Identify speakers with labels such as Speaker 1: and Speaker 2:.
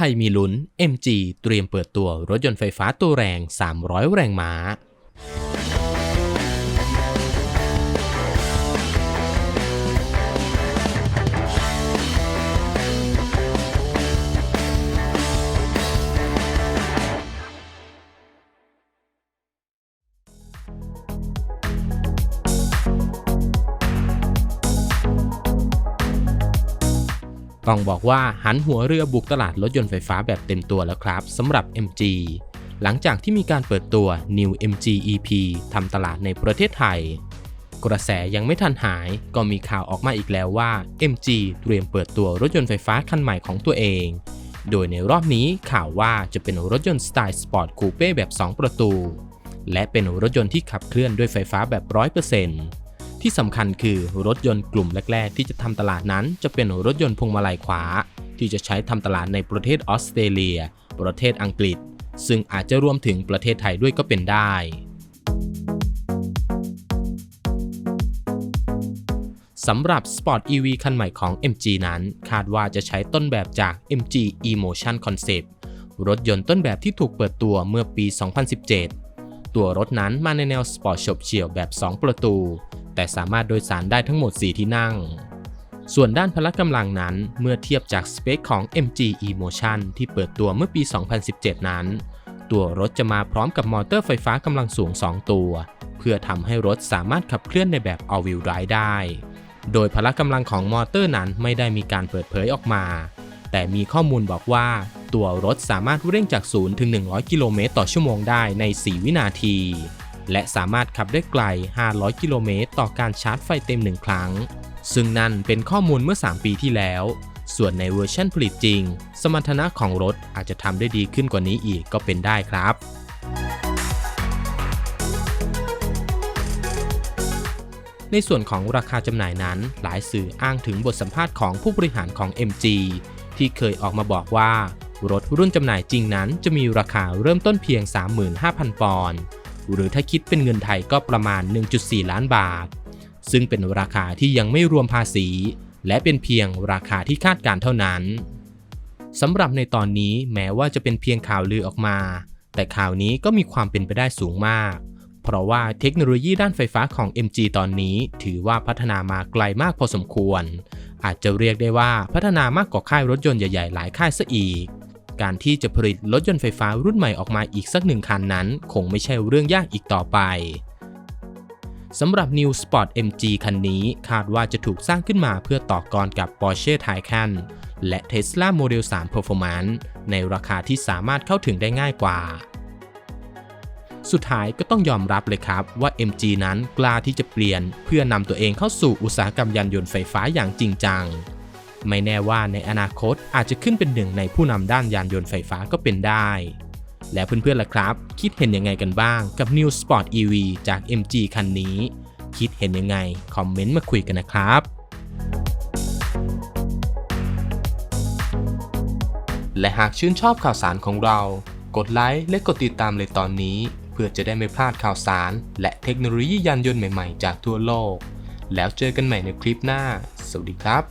Speaker 1: ไทยมีลุ้น MG เตรียมเปิดตัวรถยนต์ไฟฟ้าตัวแรง 300 แรงม้า ต้องบอกว่าหันหัวเรือบุกตลาดรถยนต์ไฟฟ้าแบบเต็มตัวแล้วครับสำหรับ MG หลังจากที่มีการเปิดตัว New MG EP ทำตลาดในประเทศไทย กระแสยังไม่ทันหายก็มีข่าวออกมาอีกแล้วว่า MG เตรียมเปิดตัวรถยนต์ไฟฟ้าคันใหม่ของตัวเอง โดยในรอบนี้ข่าวว่าจะเป็นรถยนต์สไตล์สปอร์ตคูเป้แบบ 2 ประตู และเป็นรถยนต์ที่ขับเคลื่อนด้วยไฟฟ้าแบบ 100% ที่สำคัญคือรถยนต์กลุ่มแรก ๆ ที่จะทำตลาดนั้น จะเป็นรถยนต์พวงมาลัยขวา ที่จะใช้ทำตลาดในประเทศออสเตรเลีย ประเทศอังกฤษ ซึ่งอาจจะรวมถึงประเทศไทยด้วยก็เป็นได้ สำหรับ Sport EV คันใหม่ของ MG นั้น คาดว่าจะใช้ต้นแบบจาก MG Emotion Concept รถยนต์ต้นแบบที่ถูกเปิดตัวเมื่อปี 2017 ตัวรถนั้นมาในแนวสปอร์ตฉบเฉี่ยวแบบ 2 ประตู แต่สามารถโดยสารได้ทั้งหมด 4 ที่นั่ง ส่วนด้านพละกำลังนั้นเมื่อเทียบจากสเปคของ MG Emotion ที่เปิดตัวเมื่อปี 2017 นั้น ตัวรถจะมาพร้อมกับมอเตอร์ไฟฟ้ากำลังสูง 2 ตัว เพื่อทำให้รถสามารถขับเคลื่อนในแบบ all wheel drive ได้ โดยพละกำลังของมอเตอร์นั้นไม่ได้มีการเปิดเผยออกมา แต่มีข้อมูลบอกว่าตัวรถสามารถเร่งจาก 0 ถึง 100 กิโลเมตรต่อชั่วโมงได้ใน 4 วินาที และสามารถขับได้ไกล 500 กิโลเมตรต่อการชาร์จไฟเต็ม1ครั้ง ซึ่งนั่นเป็นข้อมูลเมื่อ 3 ปีที่แล้ว ส่วนในเวอร์ชันผลิตจริง สมรรถนะของรถอาจจะทำได้ดีขึ้นกว่านี้อีกก็เป็นได้ครับ ในส่วนของราคาจำหน่ายนั้น หลายสื่ออ้างถึงบทสัมภาษณ์ของผู้บริหารของ MG ที่เคยออกมาบอกว่า รถรุ่นจำหน่ายจริงนั้นจะมีราคาเริ่มต้นเพียง 35,000 ปอนด์ หรือถ้าคิดเป็นเงินไทยก็ประมาณ 1.4 ล้านบาท ซึ่งเป็นราคาที่ยังไม่รวมภาษี และเป็นเพียงราคาที่คาดการเท่านั้นสำหรับในตอนนี้แม้ว่าจะเป็นเพียงข่าวลือออกมา แต่ข่าวนี้ก็มีความเป็นไปได้สูงมาก เพราะว่าเทคโนโลยีด้านไฟฟ้าของ MG ตอนนี้ ถือว่าพัฒนามาไกลมากพอสมควร อาจจะเรียกได้ว่าพัฒนามากกว่าค่ายรถยนต์ใหญ่ๆหลายค่ายซะอีก การที่จะผลิตรถยนต์ไฟฟ้ารุ่นใหม่ออกมาอีกสักหนึ่งคันนั้น คงไม่ใช่เรื่องยากอีกต่อไปสำหรับ New Sport MG คันนี้คาดว่าจะถูกสร้างขึ้นมาเพื่อต่อกรกับ Porsche Taycan และ Tesla Model 3 Performance ในราคาที่สามารถเข้าถึงได้ง่ายกว่า สุดท้ายก็ต้องยอมรับเลยครับว่า MG นั้นกล้าที่จะเปลี่ยน เพื่อนำตัวเองเข้าสู่อุตสาหกรรมยานยนต์ไฟฟ้าอย่างจริงจัง ไม่แน่ว่าในอนาคตอาจจะขึ้นเป็นหนึ่งในผู้นำด้านยานยนต์ไฟฟ้าก็เป็นได้ แล้วเพื่อนๆล่ะครับ คิดเห็นยังไงกันบ้างกับ New Sport EV จาก MG คันนี้ คิดเห็นยังไง คอมเมนต์มาคุยกันนะครับ และหากชื่นชอบข่าวสารของเรา กดไลค์และกดติดตามเลยตอนนี้ เพื่อจะได้ไม่พลาดข่าวสาร และเทคโนโลยียานยนต์ใหม่ๆ จากทั่วโลก แล้วเจอกันใหม่ในคลิปหน้า สวัสดีครับ